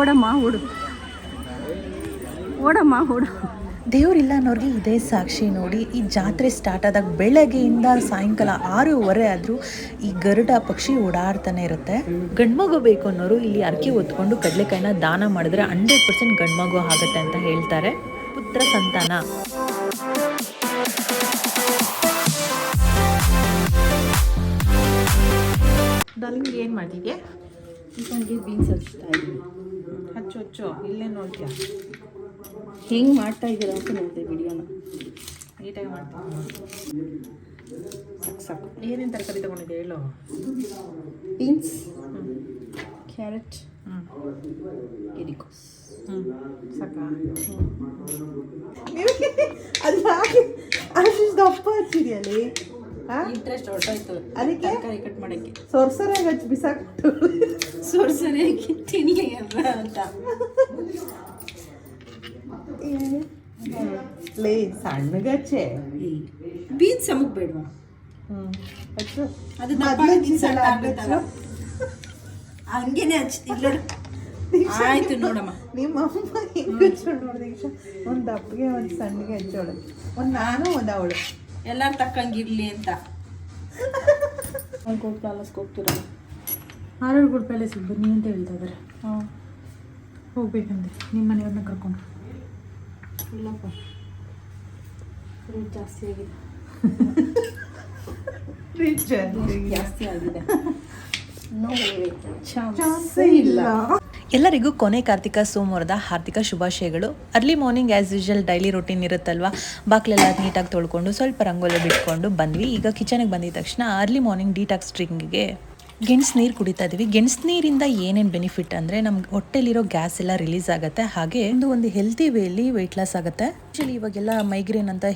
ಓಡಮ್ಮ ಓಡು. ಓಡಮ್ಮ ಓಡು. ದೇವರಿಲ್ಲ ಅನ್ನೋರಿಗೆ ಇದೇ ಸಾಕ್ಷಿ ನೋಡಿ ಈ ಜಾತ್ರೆ ಸ್ಟಾರ್ಟ್ ಆದಾಗ ಬೆಳಗ್ಗೆಯಿಂದ ಸಾಯಂಕಾಲ ಆರೂವರೆ ಆದರೂ ಈ ಗರುಡ ಪಕ್ಷಿ ಓಡಾಡ್ತಾನೆ ಇರುತ್ತೆ. ಗಂಡ್ಮಗು ಬೇಕು ಅನ್ನೋರು ಇಲ್ಲಿ ಅರ್ಕೆ ಹೊತ್ಕೊಂಡು ಕಡಲೆಕಾಯಿನ ದಾನ ಮಾಡಿದ್ರೆ ಹಂಡ್ರೆಡ್ ಪರ್ಸೆಂಟ್ ಗಂಡ್ಮಗು ಆಗುತ್ತೆ ಅಂತ ಹೇಳ್ತಾರೆ. ಪುತ್ರ ಸಂತಾನ. ಏನು ಮಾಡಿದ್ಯಾ ಚಿಕನ್ಗೆ ಬೀನ್ಸ್ ಹಚ್ತಾ ಇದ್ದೀನಿ. ಹಚ್ಚು ಹಚ್ಚು ಇಲ್ಲೇ ನೋಡ್ತೀಯ? ಹೆಂಗೆ ಮಾಡ್ತಾ ಇದ್ದೀರಾ ಅಂತ ನೋಡಿದೆ ವಿಡಿಯೋನ ನೀಟಾಗಿ ಮಾಡ್ತೀನಿ ಸಾಕು ಸಾಕು. ಏನೇನು ತರಕಾರಿ ತೊಗೊಂಡಿದ್ದೆ ಹೇಳು. ಬೀನ್ಸ್ ಕ್ಯಾರೆಟ್ ಹ್ಞೂ ಎರಿಕೋಸ್ ಹ್ಞೂ ಸಾಕಾ? ಅದು ಹಾಕಿ ಅಷ್ಟು ದಪ್ಪ ಹಚ್ಚಿದೆಯಲ್ಲಿ ಇಂಟ್ರೆಸ್ಟ್ ಹೊರಟೋಯ್ತು. ಅದಕ್ಕೆ? ತರಕಾರಿ ಕಟ್ ಮಾಡಕ್ಕೆ. ಸೊರ್ಸರಾಗಿ ಹಚ್ಚಿ ಬಿಸಾಕ್ಬಿಟ್ಟು. ಸೋರ್ಸನೆ ತಿನ್ಲಿ ಅಂತ. ಲೇ ಸಣ್ಣಗಚ್ಚೆ ಬೀನ್ಸ್ ಸಮಕ್ ಬೇಡವಾ? ಅದು ಹಂಗೇನೆ ಹಚ್ತಿಲ್ಲ ಆಯ್ತು ನೋಡಮ್ಮ. ನಿಮ್ಮ ಅಮ್ಮ ಹೆಂಗೆ ಹಚ್ಚೋಳು ನೋಡಿದೆ ಒಂದು ದಪ್ಪಗೆ ಒಂದು ಸಣ್ಣಗೆ ಹಚ್ಚೋಳು. ಒಂದು ನಾನು ಒಂದು ಅವಳು. ಎಲ್ಲಾರು ತಕ್ಕಂಗಿರ್ಲಿ ಅಂತ. ಅನ್ಕೊಂಡು ಪ್ಯಾಲೇಸ್ಗೆ ಹೋಗ್ತೀರಾ ಆರೋಗ್ಯ ಪ್ಯಾಲೇಸಿಗೆ ಬನ್ನಿ ಅಂತ ಹೇಳ್ತಾ ಇದ್ದಾರೆ ಹಾಂ. ಹೋಗ್ಬೇಕಂದ್ರೆ ನಿಮ್ಮ ಮನೆಯವ್ರನ್ನ ಕರ್ಕೊಂಡು. ಇಲ್ಲಪ್ಪ. ರೇಟ್ ಜಾಸ್ತಿ ಆಗಿದೆ. ಜಾಸ್ತಿ ಆಗಿದೆ. ನೋ ಚಾನ್ಸ್ ಇಲ್ಲ. ಎಲ್ಲರಿಗೂ ಕೊನೆ ಕಾರ್ತಿಕ ಸೋಮವಾರದ ಹಾರ್ದಿಕ ಶುಭಾಶಯಗಳು. Early morning as usual daily routine ಇರುತ್ತಲ್ವ? ಬಾಕ್ಲೆಲ್ಲ ನೀಟಾಗಿ ತೊಳ್ಕೊಂಡು ಸ್ವಲ್ಪ ರಂಗೋಲಿ ಬಿಟ್ಕೊಂಡು ಬಂದ್ವಿ. ಈಗ ಕಿಚನಿಗೆ ಬಂದಿದ ತಕ್ಷಣ ಅರ್ಲಿ ಮಾರ್ನಿಂಗ್ ಡೀಟಾಕ್ಸ್ ಡ್ರಿಂಕ್ಗೆ ಗೆಣಸು ನೀರು ಕುಡಿತಾ ಇದ್ದೀವಿ ಗೆಣಸು ನೀರಿಂದ ಏನೇನು ಬೆನಿಫಿಟ್ ಅಂದರೆ ನಮ್ಗೆ ಹೊಟ್ಟೆಲಿರೋ ಗ್ಯಾಸ್ ಎಲ್ಲ ರಿಲೀಸ್ ಆಗುತ್ತೆ. ಹಾಗೆ ಒಂದು ಒಂದು ಹೆಲ್ತಿ ವೇಲಿ ವೆಯ್ಟ್ ಲಾಸ್ ಆಗುತ್ತೆ. ಆ್ಯಕ್ಚುಲಿ ಇವಾಗೆಲ್ಲ ಮೈಗ್ರೇನ್ ಅಂತ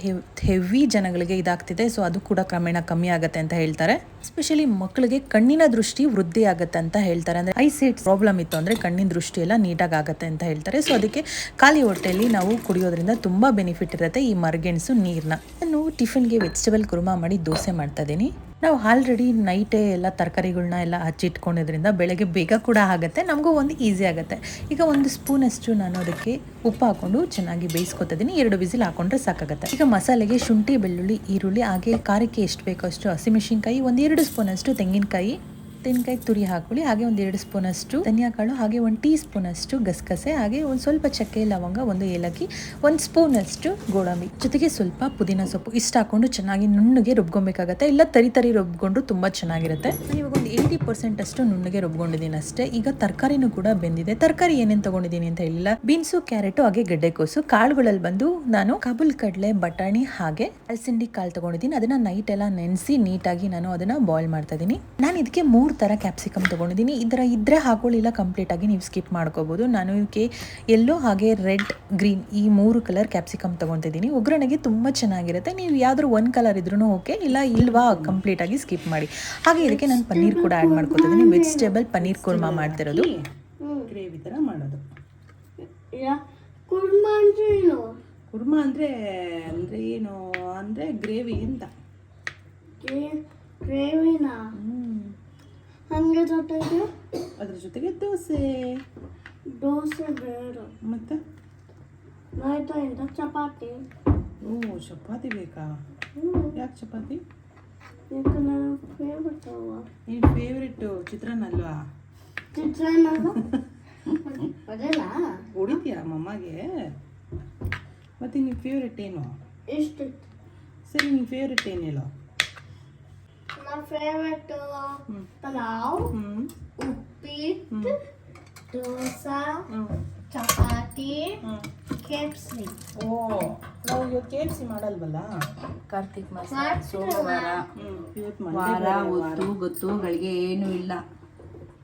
ಹೆವಿ ಜನಗಳಿಗೆ ಇದಾಗ್ತಿದೆ. ಸೊ ಅದು ಕೂಡ ಕ್ರಮೇಣ ಕಮ್ಮಿ ಆಗುತ್ತೆ ಅಂತ ಹೇಳ್ತಾರೆ. ಎಸ್ಪೆಷಲಿ ಮಕ್ಕಳಿಗೆ ಕಣ್ಣಿನ ದೃಷ್ಟಿ ವೃದ್ಧಿ ಆಗುತ್ತೆ ಅಂತ ಹೇಳ್ತಾರೆ. ಅಂದರೆ ಐ ಪ್ರಾಬ್ಲಮ್ ಇತ್ತು ಅಂದರೆ ಕಣ್ಣಿನ ದೃಷ್ಟಿ ಎಲ್ಲ ನೀಟಾಗಿ ಆಗುತ್ತೆ ಅಂತ ಹೇಳ್ತಾರೆ. ಸೊ ಅದಕ್ಕೆ ಖಾಲಿ ಹೊಟ್ಟೆಯಲ್ಲಿ ನಾವು ಕುಡಿಯೋದ್ರಿಂದ ತುಂಬ ಬೆನಿಫಿಟ್ ಇರುತ್ತೆ ಈ ಮರಗೆಣಸು ನೀರನ್ನ ನಾನು ಟಿಫಿನ್ಗೆ ವೆಜಿಟೇಬಲ್ ಕುರ್ಮಾ ಮಾಡಿ ದೋಸೆ ಮಾಡ್ತಾ ಇದ್ದೀನಿ. ನಾವು ಆಲ್ರೆಡಿ ನೈಟೇ ಎಲ್ಲ ತರಕಾರಿಗಳನ್ನ ಎಲ್ಲ ಹಚ್ಚಿಟ್ಕೊಂಡಿದ್ರಿಂದ ಬೆಳಗ್ಗೆ ಬೇಗ ಕೂಡ ಆಗುತ್ತೆ, ನಮಗೂ ಒಂದು ಈಸಿ ಆಗುತ್ತೆ. ಈಗ ಒಂದು ಸ್ಪೂನಷ್ಟು ನಾನು ಅದಕ್ಕೆ ಉಪ್ಪು ಹಾಕೊಂಡು ಚೆನ್ನಾಗಿ ಬೇಯಿಸ್ಕೊತಿದ್ದೀನಿ ಎರಡು ವಿಸಿಲ್ ಹಾಕೊಂಡ್ರೆ ಸಾಕಾಗುತ್ತೆ. ಈಗ ಮಸಾಲೆಗೆ ಶುಂಠಿ, ಬೆಳ್ಳುಳ್ಳಿ, ಈರುಳ್ಳಿ, ಹಾಗೆ ಖಾರಕ್ಕೆ ಎಷ್ಟು ಬೇಕೋ ಅಷ್ಟು ಹಸಿಮೆಣಸಿನ್ಕಾಯಿ ಒಂದು ಎರಡು ಸ್ಪೂನಷ್ಟು ತೆಂಗಿನಕಾಯಿ. ತೆಂಗಿನಕಾಯಿ ತುರಿ ಹಾಕೊಳ್ಳಿ, ಹಾಗೆ ಒಂದು ಎರಡು ಸ್ಪೂನ್ ಅಷ್ಟು ಧನಿಯಾಕಾಳು, ಹಾಗೆ ಒಂದು ಟೀ ಸ್ಪೂನ್ ಅಷ್ಟು ಗಸಗಸೆ, ಹಾಗೆ ಒಂದು ಸ್ವಲ್ಪ ಚಕ್ಕೆ ಲವಂಗ, ಒಂದು ಏಲಕ್ಕಿ, ಒಂದು ಸ್ಪೂನ್ ಅಷ್ಟು ಗೋಡಂಬಿ. ಜೊತೆಗೆ ಸ್ವಲ್ಪ ಪುದೀನ ಸೊಪ್ಪು. ಇಷ್ಟ ಹಾಕೊಂಡು ಚೆನ್ನಾಗಿ ನುಣ್ಣಗೆ ರುಬ್ಕೊಬೇಕಾಗತ್ತೆ. ಇಲ್ಲ ತರಿ ತರಿ ರುಬ್ಕೊಂಡು ತುಂಬ ಚೆನ್ನಾಗಿರುತ್ತೆ. ನಾನು ಇವಾಗ ಒಂದು ಏಯ್ಟಿ ಪರ್ಸೆಂಟ್ ಅಷ್ಟು ನುಣ್ಣಗೆ ರುಬ್ಕೊಂಡಿದ್ದೀನಿ ಅಷ್ಟೇ. ಈಗ ತರಕಾರಿನೂ ಕೂಡ ಬೆಂದಿದೆ. ತರಕಾರಿ ಏನೇನು ತಗೊಂಡಿದ್ದೀನಿ ಅಂತ ಹೇಳಿಲ್ಲ. ಬೀನ್ಸು, ಕ್ಯಾರೆಟು, ಹಾಗೆ ಗೆಡ್ಡೆಕೋಸು ಕಾಳುಗಳಲ್ಲಿ ಬಂದು ನಾನು ಕಬುಲ್ ಕಡಲೆ, ಬಟಾಣಿ, ಹಾಗೆ ಅಲಸಂಡಿ ಕಾಳು ತಗೊಂಡಿದ್ದೀನಿ. ಅದನ್ನ ನೈಟ್ ಎಲ್ಲ ನೆನೆಸಿ ನೀಟಾಗಿ ನಾನು ಅದನ್ನ ಬಾಯ್ಲ್ ಮಾಡ್ತಾ ಇದ್ದೀನಿ. ನಾನು ಇದಕ್ಕೆ ಮೂರು ಥರ ಕ್ಯಾಪ್ಸಿಕಮ್ ತೊಗೊಂಡಿದ್ದೀನಿ ಇದರ ಇದ್ರೆ ಹಾಕೊಳ್ಳಿಲ್ಲ ಕಂಪ್ಲೀಟಾಗಿ ನೀವು ಸ್ಕಿಪ್ ಮಾಡ್ಕೋಬೋದು. ನಾನು ಇದಕ್ಕೆ ಎಲ್ಲೋ ಹಾಗೆ ರೆಡ್ ಗ್ರೀನ್ ಈ ಮೂರು ಕಲರ್ ಕ್ಯಾಪ್ಸಿಕಮ್ ತೊಗೊತಿದ್ದೀನಿ ಒಗ್ಗರಣೆಗೆ ತುಂಬ ಚೆನ್ನಾಗಿರುತ್ತೆ. ನೀವು ಯಾವ್ದಾದ್ರು ಒಂದು ಕಲರ್ ಇದ್ರೂ ಓಕೆ ಇಲ್ಲ ಇಲ್ವಾ ಕಂಪ್ಲೀಟಾಗಿ ಸ್ಕಿಪ್ ಮಾಡಿ. ಹಾಗೆ ಇದಕ್ಕೆ ನಾನು ಪನ್ನೀರ್ ಕೂಡ ಆ್ಯಡ್ ಮಾಡ್ಕೊತಿದ್ದೀನಿ ವೆಜಿಟೇಬಲ್ ಪನ್ನೀರ್ ಕುರ್ಮಾ ಮಾಡ್ತಿರೋದು. ಗ್ರೇವಿ ಥರ ಮಾಡೋದು. ಕುರ್ಮಾ ಅಂದ್ರೆ ಏನು? ಕುರ್ಮಾ ಅಂದರೆ ಅಂದರೆ ಏನು? ಅಂದರೆ ಗ್ರೇವಿ ಅಂತ ಗ್ರೇವಿನ ಹಂಗೆ ಜೊತೆಗೆ ಅದ್ರ ಜೊತೆಗೆ ದೋಸೆ. ದೋಸೆ ಬೇಡ. ಮತ್ತು? ನೈಟಿಂದ ಚಪಾತಿ. ಓ ಚಪಾತಿ ಬೇಕಾ? ಯಾಕೆ ಚಪಾತಿ? ಯಾಕೆ ನನ್ನ ಫೇವ್ರೆಟ್ ಅವ ನಿನ್ನ ಫೇವ್ರೆಟ್ಟು ಚಿತ್ರಾನ್ನ ಅಲ್ವಾ? ಚಿತ್ರಾನ್ನ ಹೊಡಿತೀಯಾ ಮಮ್ಮಗೆ? ಮತ್ತು ನಿಮ್ಮ ಫೇವ್ರೆಟ್ ಏನು? ಎಷ್ಟು ಸರಿ ನಿನ್ನ ಫೇವ್ರೆಟ್ ಏನು ಹೇಳೋ? ನನ್ನ ಫೇವ್ರೆಟ್ ಪಲಾವ್ ಉಪ್ಪಿಟ್ಟು ದೋಸಾ ಚಪಾತಿ ಕೆಪ್ಸಿ ಓ ನಾವು ಇವತ್ತು ಕೆಪ್ಸಿ ಎಫ್ ಸಿ ಮಾಡಲ್ವಲ್ಲ? ಕಾರ್ತಿಕ್ ಮಾಸ? ಸೋಮವಾರ ವಾರ ಒತ್ತು ವಾರ. ಹೊತ್ತು ಗೊತ್ತುಗಳಿಗೆ ಏನೂ ಇಲ್ಲ.